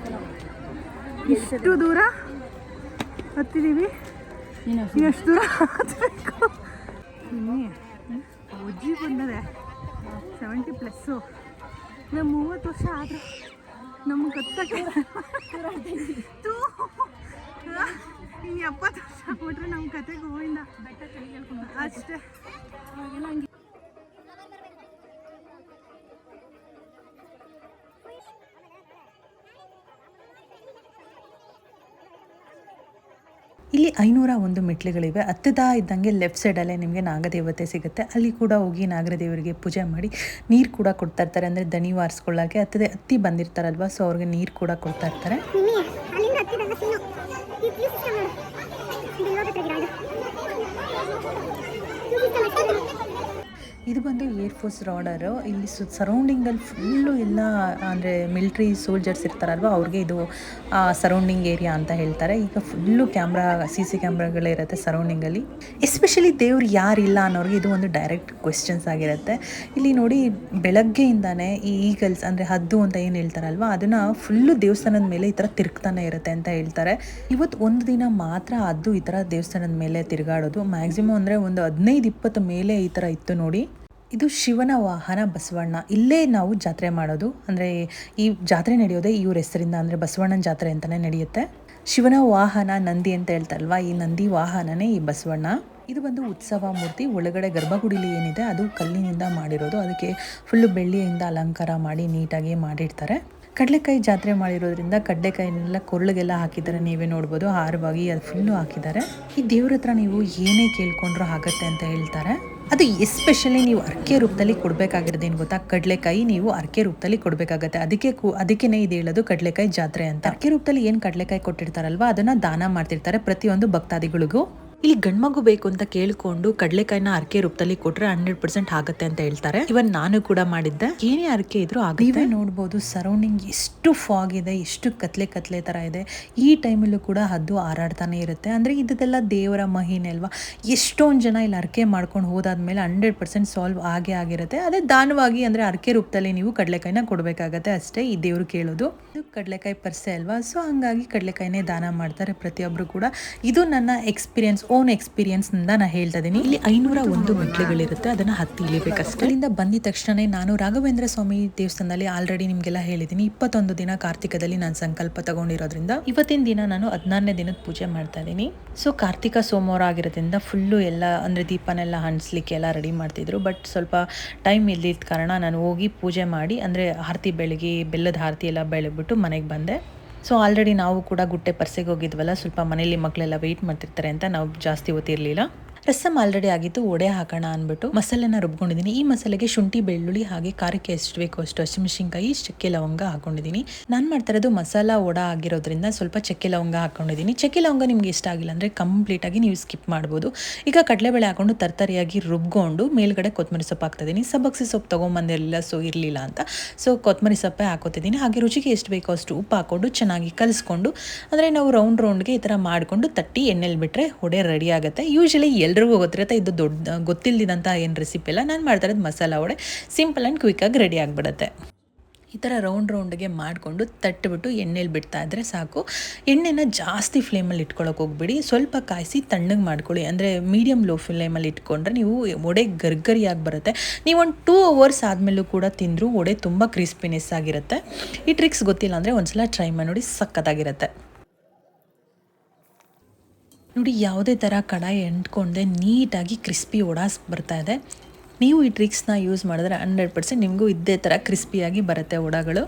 ಎಷ್ಟು ದೂರ ಹತ್ತಿದ್ದೀವಿ ಎಷ್ಟು ದೂರ ಹತ್ತಬೇಕು ಅಜ್ಜಿ ಬಂದದೆ. ಸೆವೆಂಟಿ ಪ್ಲಸ್ಸು ನಾವು ಮೂವತ್ತು ವರ್ಷ ಆದರೂ ನಮ್ಗೆ ಗೊತ್ತಾಗ ಇನ್ನು ಎಪ್ಪತ್ತು ವರ್ಷ ಆಗ್ಬಿಟ್ರೆ ನಮ್ಮ ಕತೆ ಗೋವಿಂದ ಅಷ್ಟೇ. ಇಲ್ಲಿ ಐನೂರ ಒಂದು ಮೆಟ್ಲುಗಳಿವೆ ಹತ್ತದ ಇದ್ದಂಗೆ ಲೆಫ್ಟ್ ಸೈಡಲ್ಲೇ ನಿಮಗೆ ನಾಗದೇವತೆ ಸಿಗುತ್ತೆ. ಅಲ್ಲಿ ಕೂಡ ಹೋಗಿ ನಾಗರದೇವರಿಗೆ ಪೂಜೆ ಮಾಡಿ ನೀರು ಕೂಡ ಕೊಡ್ತಾ ಇರ್ತಾರೆ. ಅಂದರೆ ದಣಿ ವಾರಿಸ್ಕೊಳ್ಳೋಕ್ಕೆ ಹತ್ತದೆ. ಹತ್ತಿ ಬಂದಿರ್ತಾರಲ್ವ ಸೊ ಅವ್ರಿಗೆ ನೀರು ಕೂಡ ಕೊಡ್ತಾ ಇರ್ತಾರೆ ನಿಮ್ಮಿ ಅಲ್ಲಿಂದ ಹತ್ತಿದಂಗ ಸೀನು ಈ ಕ್ಯೂ ಸಿಸ್ಟಮ್ ನೋಡು ಇದು ಇವಾಗ ತೆಗಿರೋ ಇದು ಕ್ಯೂ ಸಿಸ್ಟಮ್ ಅಷ್ಟೇ ಇದು ಬಂದು ಏರ್ ಫೋರ್ಸ್ ರಾಡರ್ ಇಲ್ಲಿ ಸು ಸರೌಂಡಿಂಗಲ್ಲಿ ಫುಲ್ಲು ಎಲ್ಲ, ಅಂದರೆ ಮಿಲ್ಟ್ರಿ ಸೋಲ್ಜರ್ಸ್ ಇರ್ತಾರಲ್ವ, ಅವ್ರಿಗೆ ಇದು ಸರೌಂಡಿಂಗ್ ಏರಿಯಾ ಅಂತ ಹೇಳ್ತಾರೆ. ಈಗ ಫುಲ್ಲು ಕ್ಯಾಮ್ರಾ ಸಿ ಸಿ ಕ್ಯಾಮ್ರಾಗಳೇ ಇರುತ್ತೆ ಸರೌಂಡಿಂಗಲ್ಲಿ ಎಸ್ಪೆಷಲಿ ದೇವ್ರು ಯಾರಿಲ್ಲ ಅನ್ನೋರಿಗೆ ಇದು ಒಂದು ಡೈರೆಕ್ಟ್ ಕ್ವೆಶನ್ಸ್ ಆಗಿರುತ್ತೆ. ಇಲ್ಲಿ ನೋಡಿ, ಬೆಳಗ್ಗೆಯಿಂದಾನೇ ಈ ಈಗಲ್ಸ್ ಅಂದರೆ ಹದ್ದು ಅಂತ ಏನು ಹೇಳ್ತಾರಲ್ವ, ಅದನ್ನು ಫುಲ್ಲು ದೇವಸ್ಥಾನದ ಮೇಲೆ ಈ ಥರ ತಿರುಗ್ತಾನೆ ಇರುತ್ತೆ ಅಂತ ಹೇಳ್ತಾರೆ. ಇವತ್ತು ಒಂದು ದಿನ ಮಾತ್ರ ಹದ್ದು ಈ ಥರ ದೇವಸ್ಥಾನದ ಮೇಲೆ ತಿರುಗಾಡೋದು. ಮ್ಯಾಕ್ಸಿಮಮ್ ಅಂದರೆ ಒಂದು ಹದಿನೈದು ಇಪ್ಪತ್ತು ಮೇಲೆ ಈ ಥರ ಇತ್ತು ನೋಡಿ. ಇದು ಶಿವನ ವಾಹನ ಬಸವಣ್ಣ. ಇಲ್ಲೇ ನಾವು ಜಾತ್ರೆ ಮಾಡೋದು. ಅಂದರೆ ಈ ಜಾತ್ರೆ ನಡೆಯೋದೇ ಇವ್ರ ಹೆಸರಿಂದ. ಅಂದರೆ ಬಸವಣ್ಣನ ಜಾತ್ರೆ ಅಂತಲೇ ನಡೆಯುತ್ತೆ. ಶಿವನ ವಾಹನ ನಂದಿ ಅಂತ ಹೇಳ್ತಾರಲ್ವ ಈ ನಂದಿ ವಾಹನನೇ ಈ ಬಸವಣ್ಣ. ಇದು ಒಂದು ಉತ್ಸವ ಮೂರ್ತಿ. ಒಳಗಡೆ ಗರ್ಭಗುಡಿಲಿ ಏನಿದೆ ಅದು ಕಲ್ಲಿನಿಂದ ಮಾಡಿರೋದು. ಅದಕ್ಕೆ ಫುಲ್ಲು ಬೆಳ್ಳಿಯಿಂದ ಅಲಂಕಾರ ಮಾಡಿ ನೀಟಾಗಿ ಮಾಡಿರ್ತಾರೆ ಕಡಲೆಕಾಯಿ ಜಾತ್ರೆ ಮಾಡಿರೋದ್ರಿಂದ ಕಡಲೆಕಾಯಿನೆಲ್ಲ ಕೊರಳಿಗೆಲ್ಲ ಹಾಕಿದ್ದಾರೆ, ನೀವೇ ನೋಡ್ಬೋದು. ಆರವಾಗಿ ಅದು ಫುಲ್ಲು ಹಾಕಿದ್ದಾರೆ. ಈ ದೇವ್ರ ಹತ್ರ ನೀವು ಏನೇ ಕೇಳ್ಕೊಂಡ್ರೂ ಆಗತ್ತೆ ಅಂತ ಹೇಳ್ತಾರೆ. ಅದು ಎಸ್ಪೆಷಲಿ ನೀವು ಅರ್ಕೆ ರೂಪದಲ್ಲಿ ಕೊಡಬೇಕಾಗಿರೋದು ಏನು ಗೊತ್ತಾ? ಕಡಲೆಕಾಯಿ ನೀವು ಅರ್ಕೆ ರೂಪದಲ್ಲಿ ಕೊಡಬೇಕಾಗತ್ತೆ. ಅದಕ್ಕೆ ಕು ಅದಕ್ಕೇ ಇದು ಹೇಳೋದು ಕಡಲೆಕಾಯಿ ಜಾತ್ರೆ ಅಂತ. ಅರ್ಕೆ ರೂಪದಲ್ಲಿ ಏನು ಕಡಲೆಕಾಯಿ ಕೊಟ್ಟಿರ್ತಾರಲ್ವ? ಅದನ್ನ ದಾನ ಮಾಡ್ತಿರ್ತಾರೆ ಪ್ರತಿಯೊಂದು ಭಕ್ತಾದಿಗಳಿಗೂ. ಇಲ್ಲಿ ಗಂಡ್ಮಗು ಬೇಕು ಅಂತ ಕೇಳಿಕೊಂಡು ಕಡಲೆಕಾಯಿನ ಅರ್ಕೆ ರೂಪದಲ್ಲಿ ಕೊಟ್ರೆ ಹಂಡ್ರೆಡ್ ಪರ್ಸೆಂಟ್ ಆಗುತ್ತೆ ಅಂತ ಹೇಳ್ತಾರೆ. ಇವನ್ ನಾನು ಕೂಡ ಮಾಡಿದ್ದೆ. ಏನೇ ಅರ್ಕೆ ಇದ್ರು ನೀವೇ ನೋಡ್ಬೋದು ಸರೌಂಡಿಂಗ್ ಎಷ್ಟು ಫಾಗ್ ಇದೆ, ಎಷ್ಟು ಕತ್ಲೆ ಕತ್ಲೆ ತರ ಇದೆ. ಈ ಟೈಮಲ್ಲೂ ಕೂಡ ಹದ್ದು ಹಾರಾಡ್ತಾನೆ ಇರುತ್ತೆ. ಅಂದ್ರೆ ಇದೆಲ್ಲ ದೇವರ ಮಹಿನೆ ಅಲ್ವಾ? ಎಷ್ಟೊಂದು ಜನ ಇಲ್ಲಿ ಅರ್ಕೆ ಮಾಡ್ಕೊಂಡು ಹೋದಾದ್ಮೇಲೆ ಹಂಡ್ರೆಡ್ ಪರ್ಸೆಂಟ್ ಸಾಲ್ವ್ ಆಗೇ ಆಗಿರುತ್ತೆ. ಅದೇ ದಾನವಾಗಿ ಅಂದ್ರೆ ಅರ್ಕೆ ರೂಪದಲ್ಲಿ ನೀವು ಕಡಲೆಕಾಯಿನ ಕೊಡಬೇಕಾಗತ್ತೆ ಅಷ್ಟೇ ಈ ದೇವ್ರು ಕೇಳೋದು. ಕಡಲೆಕಾಯಿ ಪರ್ಸೆ ಅಲ್ವಾ? ಸೊ ಹಂಗಾಗಿ ಕಡಲೆಕಾಯಿನೇ ದಾನ ಮಾಡ್ತಾರೆ ಪ್ರತಿಯೊಬ್ಬರು ಕೂಡ. ಇದು ನನ್ನ ಎಕ್ಸ್ಪೀರಿಯನ್ಸ್ ಓನ್ ಎಕ್ಸ್ಪೀರಿಯನ್ಸ್ನಿಂದ ನಾನು ಹೇಳ್ತಾ ಇದ್ದೀನಿ ಇಲ್ಲಿ ಐನೂರ ಒಂದು ಮೆಟ್ಲುಗಳಿರುತ್ತೆ ಅದನ್ನ ಹತ್ತಿ ಇಳಿಬೇಕಷ್ಟೇ ಅಲ್ಲಿಂದ ಬಂದಿದ ತಕ್ಷಣ ನಾನು ರಾಘವೇಂದ್ರ ಸ್ವಾಮಿ ದೇವಸ್ಥಾನದಲ್ಲಿ ಆಲ್ರೆಡಿ ನಿಮಗೆಲ್ಲ ಹೇಳಿದ್ದೀನಿ ಇಪ್ಪತ್ತೊಂದು ದಿನ ಕಾರ್ತಿಕದಲ್ಲಿ ನಾನು ಸಂಕಲ್ಪ ತಗೊಂಡಿರೋದ್ರಿಂದ ಇವತ್ತಿನ ದಿನ ನಾನು ಹದಿನಾರನೇ ದಿನದ ಪೂಜೆ ಮಾಡ್ತಾ ಇದ್ದೀನಿ ಸೊ ಕಾರ್ತಿಕ ಸೋಮವಾರ ಆಗಿರೋದ್ರಿಂದ ಫುಲ್ಲು ಎಲ್ಲ ಅಂದರೆ ದೀಪನೆಲ್ಲ ಹಂಚ್ಲಿಕ್ಕೆ ಎಲ್ಲ ರೆಡಿ ಮಾಡ್ತಿದ್ರು. ಬಟ್ ಸ್ವಲ್ಪ ಟೈಮ್ ಇಲ್ಲದ ಕಾರಣ ನಾನು ಹೋಗಿ ಪೂಜೆ ಮಾಡಿ ಅಂದರೆ ಆರತಿ ಬೆಳಗ್ಗೆ ಬೆಲ್ಲದ ಆರತಿ ಎಲ್ಲ ಬೆಳಗ್ಬಿಟ್ಟು ಮನೆಗೆ ಬಂದೆ. ಸೊ ಆಲ್ರೆಡಿ ನಾವು ಕೂಡ ಗುಟ್ಟೆ ಪರ್ಸೆಗೆ ಹೋಗಿದ್ವಲ್ಲ, ಸ್ವಲ್ಪ ಮನೇಲಿ ಮಕ್ಕಳೆಲ್ಲ ವೆಯ್ಟ್ ಮಾಡ್ತಿರ್ತಾರೆ ಅಂತ ನಾವು ಜಾಸ್ತಿ ಓದಿರಲಿಲ್ಲ. ರಸಮ್ ಆಲ್ರೆಡಿ ಆಗಿತ್ತು ಒಡೆ ಹಾಕೋಣ ಅಂದ್ಬಿಟ್ಟು ಮಸಾಲೆನ ರುಬ್ಕೊಂಡಿದ್ದೀನಿ. ಈ ಮಸಾಲೆಗೆ ಶುಂಠಿ, ಬೆಳ್ಳುಳ್ಳಿ ಹಾಗೆ ಖಾರಕ್ಕೆ ಎಷ್ಟು ಬೇಕೋ ಅಷ್ಟು ಹಸಿಮೆಣಸಿನ್ಕಾಯಿ, ಚಕ್ಕೆ ಲವಂಗ ಹಾಕೊಂಡಿದ್ದೀನಿ. ನಾನು ಮಾಡ್ತಾ ಇರೋದು ಮಸಾಲ ಒಡ ಆಗಿರೋದ್ರಿಂದ ಸ್ವಲ್ಪ ಚಕ್ಕೆ ಲವಂಗ ಹಾಕೊಂಡಿದ್ದೀನಿ. ಚಕ್ಕೆ ಲವಂಗ ನಿಮ್ಗೆ ಇಷ್ಟ ಆಗಿಲ್ಲ ಅಂದರೆ ಕಂಪ್ಲೀಟಾಗಿ ನೀವು ಸ್ಕಿಪ್ ಮಾಡ್ಬೋದು. ಈಗ ಕಡಲೆಬೇಳೆ ಹಾಕೊಂಡು ತರ್ತರಿಯಾಗಿ ರುಬ್ಕೊಂಡು ಮೇಲ್ಗಡೆ ಕೊತ್ತಂಬರಿ ಸೊಪ್ಪು ಹಾಕ್ತಿದ್ದೀನಿ ಸಬ್ಬಕ್ಸಿ ಸೊಪ್ಪು ತೊಗೊಂಬಂದಿರಲಿಲ್ಲ ಸೊ ಇರಲಿಲ್ಲ ಅಂತ. ಸೊ ಕೊತ್ತಂಬರಿ ಸೊಪ್ಪೆ ಹಾಕೋತಿದ್ದೀನಿ. ಹಾಗೆ ರುಚಿಗೆ ಎಷ್ಟು ಬೇಕೋ ಅಷ್ಟು ಉಪ್ಪು ಹಾಕೊಂಡು ಚೆನ್ನಾಗಿ ಕಲಿಸ್ಕೊಂಡು, ಅಂದರೆ ನಾವು ರೌಂಡ್ ರೌಂಡ್ಗೆ ಈ ಥರ ಮಾಡಿಕೊಂಡು ತಟ್ಟಿ ಎಣ್ಣೆಲಿ ಬಿಟ್ಟರೆ ಹೊಡೆ ರೆಡಿ ಆಗುತ್ತೆ. ಯೂಶಲಿ ಎಲ್ರಿಗೂ ಗೊತ್ತಿರುತ್ತೆ, ಇದು ದೊಡ್ಡ ಗೊತ್ತಿಲ್ಲದಂಥ ಏನು ರೆಸಿಪಿ ಎಲ್ಲ ನಾನು ಮಾಡ್ತಾ ಇರೋದು ಮಸಾಲ ವಡೆ. ಸಿಂಪಲ್ ಆ್ಯಂಡ್ ಕ್ವಿಕ್ಕಾಗಿ ರೆಡಿ ಆಗಿಬಿಡುತ್ತೆ. ಈ ಥರ ರೌಂಡ್ ರೌಂಡ್ಗೆ ಮಾಡಿಕೊಂಡು ತಟ್ಟಿಬಿಟ್ಟು ಎಣ್ಣೆಲಿ ಬಿಡ್ತಾ ಇದ್ದರೆ ಸಾಕು. ಎಣ್ಣೆನ ಜಾಸ್ತಿ ಫ್ಲೇಮಲ್ಲಿ ಇಟ್ಕೊಳ್ಳೋಕೆ ಹೋಗ್ಬಿಡಿ. ಸ್ವಲ್ಪ ಕಾಯಿಸಿ ತಣ್ಣಗೆ ಮಾಡ್ಕೊಳ್ಳಿ. ಅಂದರೆ ಮೀಡಿಯಮ್ ಲೋ ಫ್ಲೇಮಲ್ಲಿ ಇಟ್ಕೊಂಡ್ರೆ ನೀವು ಒಡೆ ಗರ್ಗರಿಯಾಗಿ ಬರುತ್ತೆ. ನೀವು ಒಂದು ಟೂ ಅವರ್ಸ್ ಆದಮೇಲೂ ಕೂಡ ತಿಂದರೂ ಒಡೆ ತುಂಬ ಕ್ರಿಸ್ಪಿನೆಸ್ ಆಗಿರುತ್ತೆ. ಈ ಟ್ರಿಕ್ಸ್ ಗೊತ್ತಿಲ್ಲ ಅಂದರೆ ಒಂದು ಸಲ ಟ್ರೈ ಮಾಡಿ ನೋಡಿ ಸಖತ್ತಾಗಿರುತ್ತೆ. ನೋಡಿ, ಯಾವುದೇ ಥರ ಕಡಾಯಿ ಎಂಟ್ಕೊಂಡೆ ನೀಟಾಗಿ ಕ್ರಿಸ್ಪಿ ಒಡಾಸ್ ಬರ್ತಾ ಇದೆ. ನೀವು ಈ ಟ್ರಿಕ್ಸ್ನ ಯೂಸ್ ಮಾಡಿದ್ರೆ ಹಂಡ್ರೆಡ್ ಪರ್ಸೆಂಟ್ ನಿಮಗೂ ಇದೇ ಥರ ಕ್ರಿಸ್ಪಿಯಾಗಿ ಬರುತ್ತೆ ಒಡಗಳು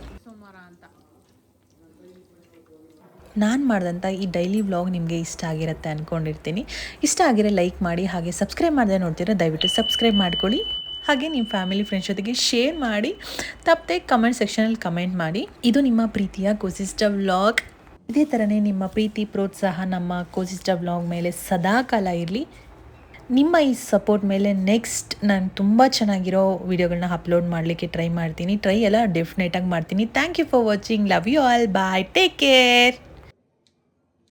ನಾನು ಮಾಡಿದಂಥ ಈ ಡೈಲಿ ವ್ಲಾಗ್ ನಿಮಗೆ ಇಷ್ಟ ಆಗಿರುತ್ತೆ ಅಂದ್ಕೊಂಡಿರ್ತೀನಿ ಇಷ್ಟ ಆಗಿರೋ ಲೈಕ್ ಮಾಡಿ, ಹಾಗೆ ಸಬ್ಸ್ಕ್ರೈಬ್ ಮಾಡದೆ ನೋಡ್ತೀರಾ ದಯವಿಟ್ಟು ಸಬ್ಸ್ಕ್ರೈಬ್ ಮಾಡ್ಕೊಳ್ಳಿ. ಹಾಗೆ ನಿಮ್ಮ ಫ್ಯಾಮಿಲಿ ಫ್ರೆಂಡ್ಸ್ ಜೊತೆಗೆ ಶೇರ್ ಮಾಡಿ, ತಪ್ಪದೆ ಕಮೆಂಟ್ ಸೆಕ್ಷನಲ್ಲಿ ಕಮೆಂಟ್ ಮಾಡಿ. ಇದು ನಿಮ್ಮ ಪ್ರೀತಿಯ ಕುಸಿಸ್ಟ ವ್ಲಾಗ್ ಇದೇ ಥರನೇ ನಿಮ್ಮ ಪ್ರೀತಿ, ಪ್ರೋತ್ಸಾಹ, ನಮ್ಮ ಕೋಸಿಸ್ಟ ಬ್ಲಾಗ್ ಮೇಲೆ ಸದಾಕಾಲ ಇರಲಿ. ನಿಮ್ಮ ಈ ಸಪೋರ್ಟ್ ಮೇಲೆ ನೆಕ್ಸ್ಟ್ ನಾನು ತುಂಬ ಚೆನ್ನಾಗಿರೋ ವಿಡಿಯೋಗಳನ್ನ ಅಪ್ಲೋಡ್ ಮಾಡಲಿಕ್ಕೆ ಟ್ರೈ ಮಾಡ್ತೀನಿ. ಟ್ರೈ ಎಲ್ಲ ಡೆಫಿನೆಟಾಗಿ ಮಾಡ್ತೀನಿ. Thank you for watching love you all bye take care